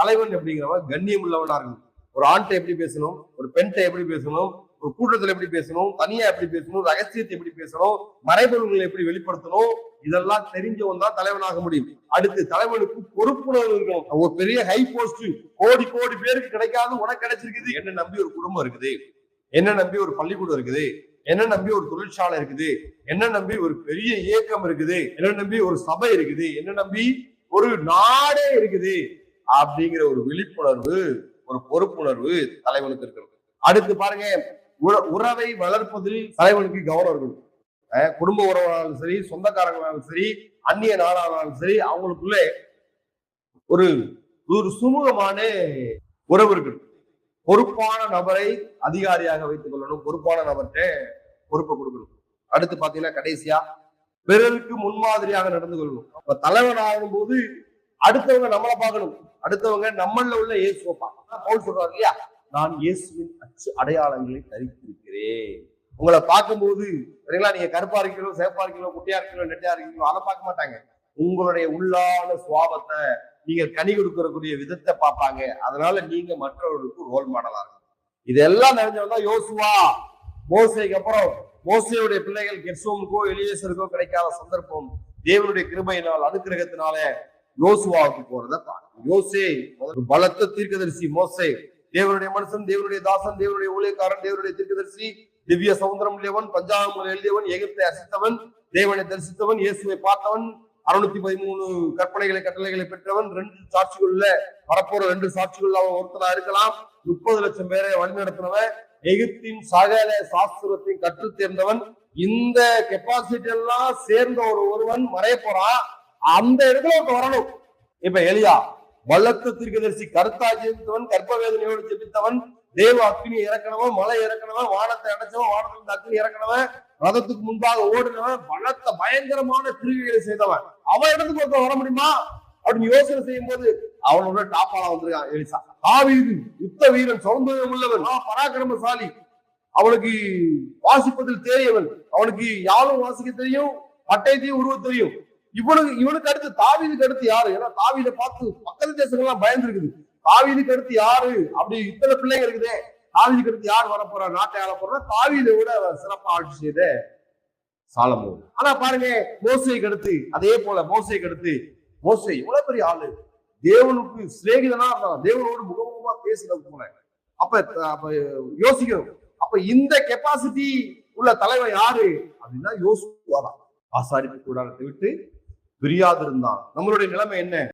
தலைவன் அப்படிங்கிறவன் கண்ணியம் உள்ளவனா இருக்கணும் ஒரு ஆண்கிட்ட எப்படி பேசணும்? ஒரு பெண்கிட்ட எப்படி பேசணும்? ஒரு கூட்டத்தில் எப்படி பேசணும்? தனியா எப்படி பேசணும்? ரகசியத்தை எப்படி பேசணும்? மறைபொருள்களை எப்படி வெளிப்படுத்தணும்? இதெல்லாம் தெரிஞ்சவன் தான் தலைவனாக முடியும். அடுத்து தலைவனுக்கு பொறுப்புணர்வு இருக்கணும். ஒரு பெரிய ஹை போஸ்ட் கோடி கோடி பேருக்கு கிடைக்காது உனக்கு கிடைச்சிருக்குது. என்ன நம்பி ஒரு குடும்பம் இருக்குது? என்ன நம்பி ஒரு பள்ளிக்கூடம் இருக்குது? என்ன நம்பி ஒரு தொழிற்சாலை இருக்குது? என்ன நம்பி ஒரு பெரிய இயக்கம் இருக்குது? என்ன நம்பி ஒரு சபை இருக்குது? என்ன நம்பி ஒரு நாடே இருக்குது? அப்படிங்கிற ஒரு விழிப்புணர்வு ஒரு பொறுப்புணர்வு தலைவனுக்கு இருக்கிறது. அடுத்து பாருங்க உற- உறவை வளர்ப்பதில் தலைவனுக்கு கவனம் இருக்கணும். அஹ் குடும்ப உறவானாலும் சரி சொந்தக்காரங்களாலும் சரி அந்நிய நாடானாலும் சரி அவங்களுக்குள்ள ஒரு ஒரு சுமூகமான உறவு இருக்கணும். பொறுப்பான நபரை அதிகாரியாக வைத்துக் கொள்ளணும். பொறுப்பான நபர்கிட்ட பொறுப்பை கொடுக்கணும். அடுத்து பாத்தீங்கன்னா கடைசியா பிறருக்கு முன்மாதிரியாக நடந்து கொள்ளணும். அப்ப தலைவன் ஆகும்போது அடுத்தவங்க நம்மளை பார்க்கணும். அடுத்தவங்க நம்மள உள்ள இயேசுவை பார்க்கணும். பவுல் சொல்றாரு இல்லையா? நான் இயேசுவின் அச்சு அடையாளங்களை தரித்திருக்கிறேன். உங்களை பார்க்கும்போது சரிங்களா? நீங்க கருப்பா இருக்கீங்களோ சேப்பா இருக்கீங்களோ குட்டியா இருக்கீங்களோ நெட்டையா இருக்கீங்களோ அதை பார்க்க மாட்டாங்க. உங்களுடைய உள்ளான சுவாபத்தை நீங்க கனி கொடுக்கக்கூடிய விதத்தை பார்ப்பாங்க. அதனால நீங்க மற்றவர்களுக்கு ரோல் மாடலா இருக்கும் இதெல்லாம் நிறைஞ்சவங்க தான் யோசுவா. மோசைக்கு அப்புறம் மோசையுடைய பிள்ளைகள் கெர்சோமுக்கோ எலியேசருக்கோ கிடைக்காத சந்தர்ப்பம். தேவனுடைய கிருபையினால் அனுக்கிரகத்தினால யோசுவாவுக்கு போறதை யோசே பலத்த தீர்க்கதரிசி மோசே. தேவனுடைய மனுஷன் தேவனுடைய தாசன் தேவனுடைய ஊழியக்காரன் தேவனுடைய தீர்க்கதரிசி. திவ்ய சமுதிரம் உடையவன் பஞ்சாபம் எழுதியவன் எகிப்தை அசித்தவன் தேவனை தரிசித்தவன் இயேசுவை பார்த்தவன் அறுநூத்தி பதிமூணு கற்பனைகளை கட்டளைகளை பெற்றவன் ரெண்டு சாட்சிகள்ல வரப்போற ரெண்டு சாட்சிகள் அவன் ஒருத்தனா இருக்கலாம். முப்பது லட்சம் பேரை வழிநடத்தினவன் எகிப்தின் சகல சாஸ்திரத்தையும் கற்றுத் தேர்ந்தவன் இந்த கெப்பாசிட்டி எல்லாம் சேர்ந்த ஒரு ஒருவன் மறைய போறான். அந்த இடத்துல ஒருத்தன் வரணும். இப்ப எலியா பலத்த தீர்க்கதரிசி கருத்தா ஜெபித்தவன் கர்ப்ப வேதனையோடு ஜெபித்தவன் தேவ அக்னி இறக்கணவன் மலை இறக்கணவன் வானத்தை அடைச்சவன் வானத்துல இருந்து அக்னி இறக்கணவன் ரதத்துக்கு முன்பாக ஓடினவன் பலத்த பயங்கரமான கிருவிகளை செய்தவன். அவன் இடத்துக்கு ஒருத்தன் வர முடியுமா? அப்படின்னு யோசனை செய்யும் போது அவனோட டாப்பாலா வந்திருக்கான் எலிசா. ஆவீது யுத்த வீரன் சொந்தம் உள்ளவன் பராக்கிரமசாலி. அவனுக்கு வாசிப்பதில் தெரியவன் அவனுக்கு யாரும் வாசிக்க தெரியும் பட்டயத்தையும் உருவ தெரியும். இவனுக்கு இவனுக்கு அடுத்து தாவீதுக்கு அடுத்து யாரு? ஏன்னா தாவீதை பார்த்து பக்கத்து தேசங்கள்லாம் பயந்து இருக்குது தாவீதுக்கு அடுத்து யாரு? அப்படி இத்தனை பிள்ளைங்க இருக்குதே. தாவீதுக்கு அடுத்து யார் வரப்போறா? நாட்டை ஆள போறா தாவீதை விட சிறப்பா ஆட்சி செய்த சாலமோன். ஆனா பாருங்க மோசைக்கு அடுத்து அதே போல மோசைக்கு அடுத்து மோசை இவ்வளவு பெரிய ஆளு. தேவனுக்கு சிநேகிதனா இருந்தான். தேவனோடு முகமுகமா பேசுறது போல. அப்ப அப்ப யோசிக்கணும். அப்ப இந்த கெப்பாசிட்டி உள்ள தலைவன் யாரு? அப்படின்னா யோசுவாதான். ஆசாரிப்பு கூடாரத்தை விட்டு விரியாதிருந்தான் நம்மளுடைய நிலைமை என்ன?